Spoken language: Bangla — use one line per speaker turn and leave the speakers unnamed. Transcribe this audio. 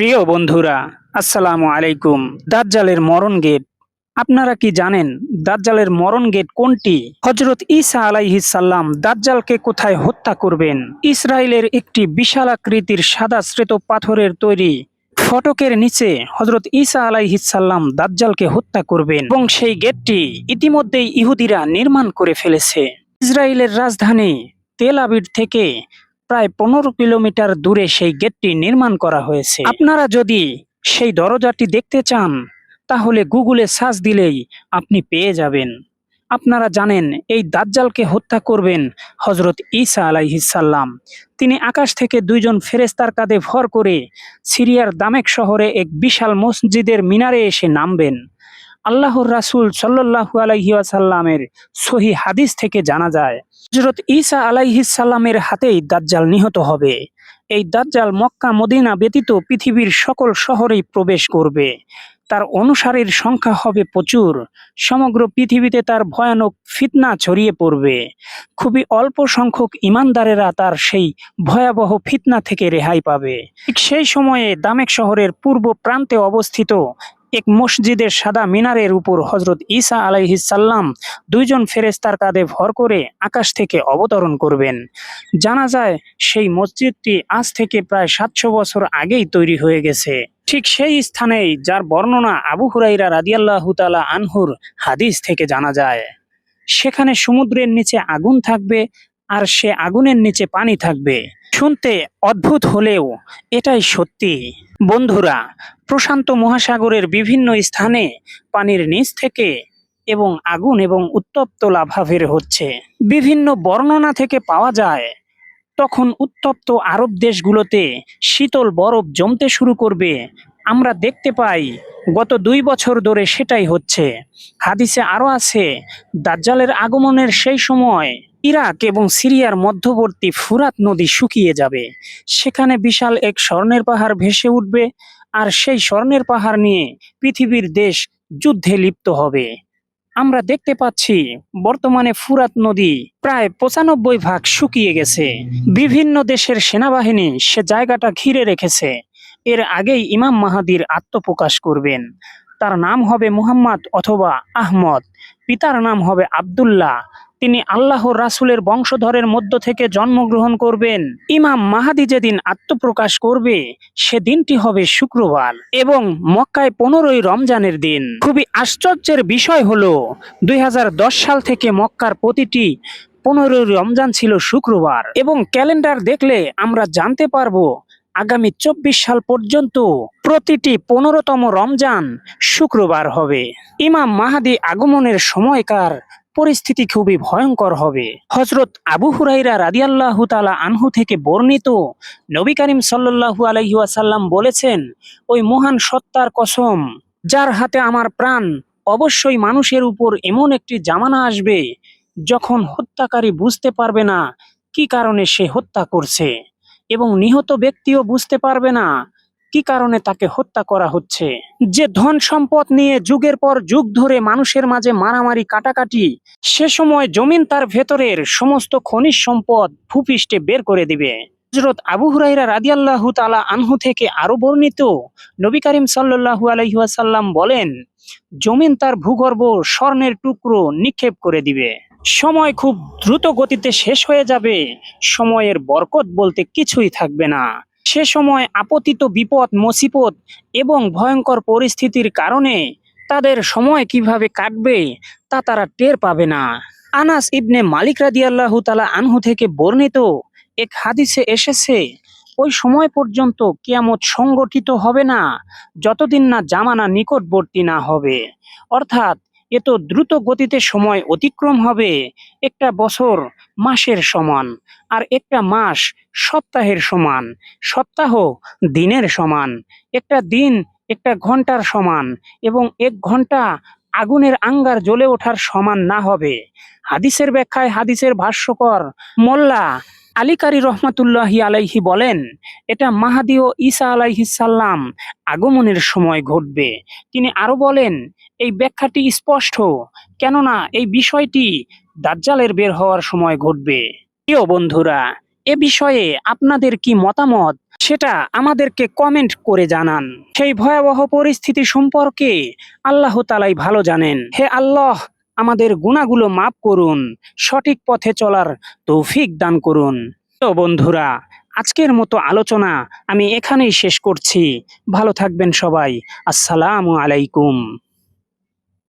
প্রিয় বন্ধুরা, আসসালামু আলাইকুম। দাজ্জালের মরণ গেট। আপনারা কি জানেন দাজ্জালের মরণ গেট কোনটি? হজরত ঈসা আলাইহিস সাল্লাম দাজ্জালকে কোথায় হত্যা করবেন? ইসরায়েলের একটি বিশাল আকৃতির সাদা শ্বেত পাথরের তৈরি ফটকের নিচে হজরত ঈসা আলাইহিস সাল্লাম দাজ্জালকে হত্যা করবেন এবং সেই গেটটি ইতিমধ্যেই ইহুদিরা নির্মাণ করে ফেলেছে। ইসরায়েলের রাজধানী তেল আবির থেকে প্রায় পনেরো কিলোমিটার দূরে সেই গেটটি নির্মাণ করা হয়েছে। আপনারা যদি সেই দরজাটি দেখতে চান, তাহলে গুগলে সার্চ দিলেই আপনি পেয়ে যাবেন। আপনারা জানেন, এই দাজ্জালকে হত্যা করবেন হজরত ঈসা আলাইহিসাল্লাম তিনি আকাশ থেকে দুইজন ফেরেস্তার কাঁধে ভর করে সিরিয়ার দামেক শহরে এক বিশাল মসজিদের মিনারে এসে নামবেন। আল্লাহর রাসূল সাল্লাল্লাহু আলাইহি ওয়াসাল্লামের সহি হাদিস থেকে জানা যায় হজরত ঈসা আলাইহিস সাল্লামের হাতেই দাজ্জাল নিহত হবে। এই দাজ্জাল মক্কা মদিনা ব্যতীত পৃথিবীর সকল শহরেই প্রবেশ করবে। তার অনুসারীর সংখ্যা হবে প্রচুর। সমগ্র পৃথিবীতে তার ভয়ানক ফিতনা ছড়িয়ে পড়বে। খুবই অল্প সংখ্যক ইমানদারেরা তার সেই ভয়াবহ ফিতনা থেকে রেহাই পাবে। ঠিক সেই সময়ে দামেক শহরের পূর্ব প্রান্তে অবস্থিত এক মসজিদের সাদা মিনারের উপর হজরত ঈসা আলাইহিসাল্লাম দুইজন ফেরেস্তার কাঁধে ভর করে আকাশ থেকে অবতরণ করবেন। জানা যায়, সেই মসজিদটি আজ থেকে প্রায় সাতশো বছর আগেই তৈরি হয়ে গেছে। ঠিক সেই স্থানেই যার বর্ণনা আবু হুরাইরা রাদিয়াল্লাহু তাআলা আনহুর হাদিস থেকে জানা যায়। সেখানে সমুদ্রের নিচে আগুন থাকবে আর সে আগুনের নিচে পানি থাকবে। শুনতে অদ্ভুত হলেও এটাই সত্যি। বন্ধুরা, প্রশান্ত মহাসাগরের বিভিন্ন স্থানে পানির নিচ থেকে এবং আগুন এবং উত্তপ্ত লাভা বের হচ্ছে। বিভিন্ন বর্ণনা থেকে পাওয়া যায়, তখন উত্তপ্ত আরব দেশগুলোতে শীতল বরফ জমতে শুরু করবে। আমরা দেখতে পাই, গত দুই বছর ধরে সেটাই হচ্ছে। হাদিসে আরও আছে, দাজ্জালের আগমনের সেই সময় ইরাক এবং সিরিয়ার মধ্যবর্তী ফুরাত নদী শুকিয়ে যাবে। সেখানে বিশাল এক স্বর্ণের পাহাড় ভেসে উঠবে আর সেই স্বর্ণের পাহাড় নিয়ে পৃথিবীর দেশ যুদ্ধে লিপ্ত হবে। আমরা দেখতে পাচ্ছি, বর্তমানে ফুরাত নদী প্রায় পঁচানব্বই ভাগ শুকিয়ে গেছে। বিভিন্ন দেশের সেনাবাহিনী সে জায়গাটা ঘিরে রেখেছে। এর আগেই ইমাম মাহাদির আত্মপ্রকাশ করবেন। তার নাম হবে মুহাম্মদ অথবা আহমদ। পিতার নাম হবে আব্দুল্লাহ। তিনি আল্লাহ রাসূলের বংশধরের মধ্য থেকে জন্মগ্রহণ করবেন। ইমাম মাহাদি যেদিন আত্মপ্রকাশ করবে, সেদিনটি হবে শুক্রবার এবং মক্কায় পনেরোই রমজানের দিন। খুবই আশ্চর্যের বিষয় হলো, দুই সাল থেকে মক্কার প্রতিটি পনেরোই রমজান ছিল শুক্রবার এবং ক্যালেন্ডার দেখলে আমরা জানতে পারব আগামী চব্বিশ সাল পর্যন্ত প্রতিটি পনেরোতম রমজান শুক্রবার হবে। ইমাম মাহাদি আগমনের সময়কার পরিস্থিতি খুবই ভয়ঙ্কর হবে। হজরত আবু হুরাইরা রাদিয়াল্লাহু তালা আনহু থেকে বর্ণিত নবী করিম সাল্লাল্লাহু আলাইহি ওয়াসাল্লাম বলেছেন, ওই মহান সত্তার কসম, যার হাতে আমার প্রাণ, অবশ্যই মানুষের উপর এমন একটি জামানা আসবে যখন হত্যাকারী বুঝতে পারবে না কি কারণে সে হত্যা করছে। এবং নিহত ব্যক্তিও বুঝতে পারবে না কি কারণে তাকে হত্যা করা হচ্ছে। যে ধন সম্পদ নিয়ে যুগের পর যুগ ধরে মানুষের মাঝে মারামারি, কাটাকাটি, সে সময় জমিন তার ভেতরের সমস্ত খনিজ সম্পদ ভূপৃষ্ঠে বের করে দিবে। হজরত আবু হুরাইরা রাদিয়াল্লাহু তাআলা আনহু থেকে আরও বর্ণিত নবী করিম সাল্লাল্লাহু আলাইহি ওয়াসাল্লাম বলেন, জমিন তার ভূগর্ভ স্বর্ণের টুকরো নিক্ষেপ করে দিবে। সময় খুব দ্রুত গতিতে শেষ হয়ে যাবে। সময়ের বরকত বলতে কিছুই থাকবে না। সে সময় আপতিত বিপদ মুসিবত এবং ভয়ঙ্কর পরিস্থিতির কারণে তাদের সময় কীভাবে কাটবে তা তারা টের পাবে না। আনাস ইবনে মালিক রাদিয়াল্লাহু তাআলা আনহু থেকে বর্ণিত এক হাদিসে এসেছে, ওই সময় পর্যন্ত কিয়ামত সংগঠিত হবে না, যতদিন না জামানা নিকটবর্তী না হবে। অর্থাৎ এত দ্রুত গতিতে সময় অতিক্রম হবে। একটা বছর মাসের সমান আর একটা মাস সপ্তাহের সমান। সপ্তাহ দিনের সমান। একটা দিন একটা ঘণ্টার সমান এবং এক ঘণ্টা আগুনের আঙ্গার জ্বলে ওঠার সমান না হবে। হাদিসের ব্যাখ্যায় হাদিসের ভাষ্যকর মোল্লা আলিকারি রহমাতুল্লাহি আলাইহি বলেন, এটা মাহাদি ও ঈসা আলাইহিসাল্লাম আগমনের সময় ঘটবে। তিনি আরও বলেন, এই ব্যাখ্যাটি স্পষ্ট, কেননা এই বিষয়টি দাজ্জালের বের হওয়ার সময় ঘটবে। প্রিয় বন্ধুরা, এ বিষয়ে আপনাদের কি মতামত, সেটা আমাদেরকে কমেন্ট করে জানান। সেই ভয়াবহ পরিস্থিতি সম্পর্কে আল্লাহ তালাই ভালো জানেন। হে আল্লাহ আমাদের গুণাগুলো মাপ করুন, সঠিক পথে চলার তৌফিক দান করুন। তো বন্ধুরা, আজকের মতো আলোচনা আমি এখানেই শেষ করছি। ভালো থাকবেন সবাই। আসসালামু আলাইকুম।